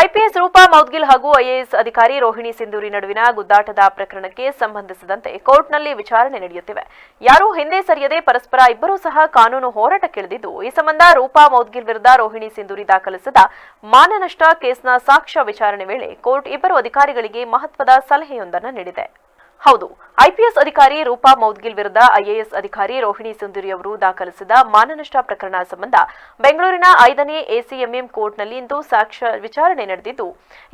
IPS Roopa Moudgil ಹಾಗೂ IAS ಅಧಿಕಾರಿ ರೋಹಿಣಿ ಸಿಂಧೂರಿ ನಡುವಿನ ಗುದ್ದಾಟದ ಪ್ರಕರಣಕ್ಕೆ ಸಂಬಂಧಿಸಿದಂತೆ ಕೋರ್ಟ್ನಲ್ಲಿ ವಿಚಾರಣೆ ನಡೆಯುತ್ತಿವೆ. ಯಾರೂ ಹಿಂದೆ ಸರಿಯದೆ ಪರಸ್ಪರ ಇಬ್ಬರೂ ಸಹ ಕಾನೂನು ಹೋರಾಟಕ್ಕಿಳಿದಿದ್ದು, ಈ ಸಂಬಂಧ ರೂಪಾ ಮೌದ್ಗಿಲ್ ವಿರುದ್ಧ ರೋಹಿಣಿ ಸಿಂಧೂರಿ ದಾಖಲಿಸಿದ ಮಾನನಷ್ಟ ಕೇಸ್ನ ಸಾಕ್ಷ್ಯ ವಿಚಾರಣೆ ವೇಳೆ ಕೋರ್ಟ್ ಇಬ್ಬರು ಅಧಿಕಾರಿಗಳಿಗೆ ಮಹತ್ವದ ಸಲಹೆಯೊಂದನ್ನು ನೀಡಿದೆ. ಹೌದು ಐಪಿಎಸ್ ಅಧಿಕಾರಿ ರೂಪಾ ಮೌದ್ಗಿಲ್ ವಿರುದ್ಧ ಐಎಎಸ್ ಅಧಿಕಾರಿ ರೋಹಿಣಿ ಸುಂದರಿ ಅವರು ದಾಖಲಿಸಿದ ಮಾನನಷ್ಟ ಪ್ರಕರಣ ಸಂಬಂಧ ಬೆಂಗಳೂರಿನ ಐದನೇ ಎಸಿಎಂಎಂ ಕೋರ್ಟ್ನಲ್ಲಿ ಇಂದು ಸಾಕ್ಷ್ಯ ವಿಚಾರಣೆ ನಡೆದಿದ್ದು,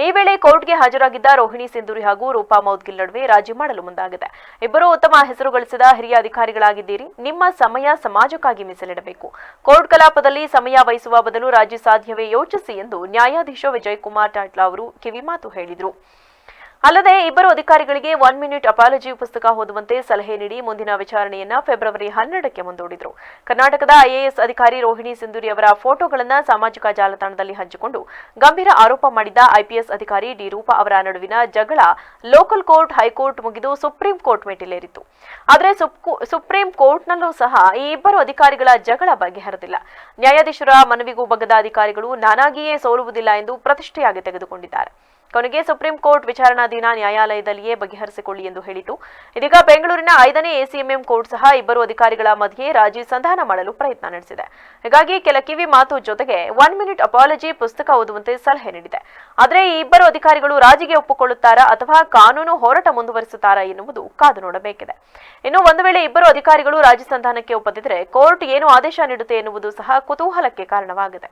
ಈ ವೇಳೆ ಕೋರ್ಟ್ಗೆ ಹಾಜರಾಗಿದ್ದ ರೋಹಿಣಿ ಸಿಂಧೂರಿ ಹಾಗೂ ರೂಪಾ ಮೌದ್ಗಿಲ್ ನಡುವೆ ರಾಜಿ ಮಾಡಲು ಮುಂದಾಗಿದೆ. ಇಬ್ಬರು ಉತ್ತಮ ಹೆಸರು ಗಳಿಸಿದ ಹಿರಿಯ ಅಧಿಕಾರಿಗಳಾಗಿದ್ದೀರಿ, ನಿಮ್ಮ ಸಮಯ ಸಮಾಜಕ್ಕಾಗಿ ಮೀಸಲಿಡಬೇಕು. ಕೋರ್ಟ್ ಕಲಾಪದಲ್ಲಿ ಸಮಯ ವಹಿಸುವ ಬದಲು ರಾಜಿ ಸಾಧ್ಯವೇ ಯೋಚಿಸಿ ಎಂದು ನ್ಯಾಯಾಧೀಶ ವಿಜಯ್ ಕುಮಾರ್ ಟಾಟ್ಲಾ ಅವರು ಕಿವಿಮಾತು ಹೇಳಿದರು. ಅಲ್ಲದೆ ಇಬ್ಬರು ಅಧಿಕಾರಿಗಳಿಗೆ ಒನ್ ಮಿನಿಟ್ ಅಪಾಲಜಿ ಪುಸ್ತಕ ಓದುವಂತೆ ಸಲಹೆ ನೀಡಿ ಮುಂದಿನ ವಿಚಾರಣೆಯನ್ನ ಫೆಬ್ರವರಿ ಹನ್ನೆರಡಕ್ಕೆ ಮುಂದೂಡಿದರು. ಕರ್ನಾಟಕದ ಐಎಎಸ್ ಅಧಿಕಾರಿ ರೋಹಿಣಿ ಸಿಂಧೂರಿ ಅವರ ಫೋಟೋಗಳನ್ನು ಸಾಮಾಜಿಕ ಜಾಲತಾಣದಲ್ಲಿ ಹಂಚಿಕೊಂಡು ಗಂಭೀರ ಆರೋಪ ಮಾಡಿದ್ದ ಐಪಿಎಸ್ ಅಧಿಕಾರಿ ಡಿ ರೂಪಾ ಅವರ ನಡುವಿನ ಜಗಳ ಲೋಕಲ್ ಕೋರ್ಟ್, ಹೈಕೋರ್ಟ್ ಮುಗಿದು ಸುಪ್ರೀಂ ಕೋರ್ಟ್ ಮೆಟ್ಟಿಲೇರಿತ್ತು. ಆದರೆ ಸುಪ್ರೀಂ ಕೋರ್ಟ್ನಲ್ಲೂ ಸಹ ಈ ಇಬ್ಬರು ಅಧಿಕಾರಿಗಳ ಜಗಳ ಬಗೆಹರಿದಿಲ್ಲ. ನ್ಯಾಯಾಧೀಶರ ಮನವಿಗೂ ಬಗ್ಗದ ಅಧಿಕಾರಿಗಳು ನಾನಾಗಿಯೇ ಸೋಲುವುದಿಲ್ಲ ಎಂದು ಪ್ರತಿಷ್ಠೆಯಾಗಿ ತೆಗೆದುಕೊಂಡಿದ್ದಾರೆ. ಕೊನೆಗೆ ಸುಪ್ರೀಂ ಕೋರ್ಟ್ ವಿಚಾರಣಾಧೀನ ನ್ಯಾಯಾಲಯದಲ್ಲಿಯೇ ಬಗೆಹರಿಸಿಕೊಳ್ಳಿ ಎಂದು ಹೇಳಿತು. ಇದೀಗ ಬೆಂಗಳೂರಿನ ಐದನೇ ಎಸಿಎಂಎಂ ಕೋರ್ಟ್ ಸಹ ಇಬ್ಬರು ಅಧಿಕಾರಿಗಳ ಮಧ್ಯೆ ರಾಜಿ ಸಂಧಾನ ಮಾಡಲು ಪ್ರಯತ್ನ ನಡೆಸಿದೆ. ಹೀಗಾಗಿ ಕೆಲ ಕಿವಿ ಮಾತು ಜೊತೆಗೆ ಒನ್ ಮಿನಿಟ್ ಅಪಾಲಜಿ ಪುಸ್ತಕ ಓದುವಂತೆ ಸಲಹೆ ನೀಡಿದೆ. ಆದರೆ ಈ ಇಬ್ಬರು ಅಧಿಕಾರಿಗಳು ರಾಜಿಗೆ ಒಪ್ಪಿಕೊಳ್ಳುತ್ತಾರಾ ಅಥವಾ ಕಾನೂನು ಹೋರಾಟ ಮುಂದುವರಿಸುತ್ತಾರಾ ಎನ್ನುವುದು ಕಾದು ನೋಡಬೇಕಿದೆ. ಇನ್ನು ಒಂದು ವೇಳೆ ಇಬ್ಬರು ಅಧಿಕಾರಿಗಳು ರಾಜಿ ಸಂಧಾನಕ್ಕೆ ಒಪ್ಪದಿದ್ದರೆ ಕೋರ್ಟ್ ಏನು ಆದೇಶ ನೀಡುತ್ತೆ ಎನ್ನುವುದು ಸಹ ಕುತೂಹಲಕ್ಕೆ ಕಾರಣವಾಗಿದೆ.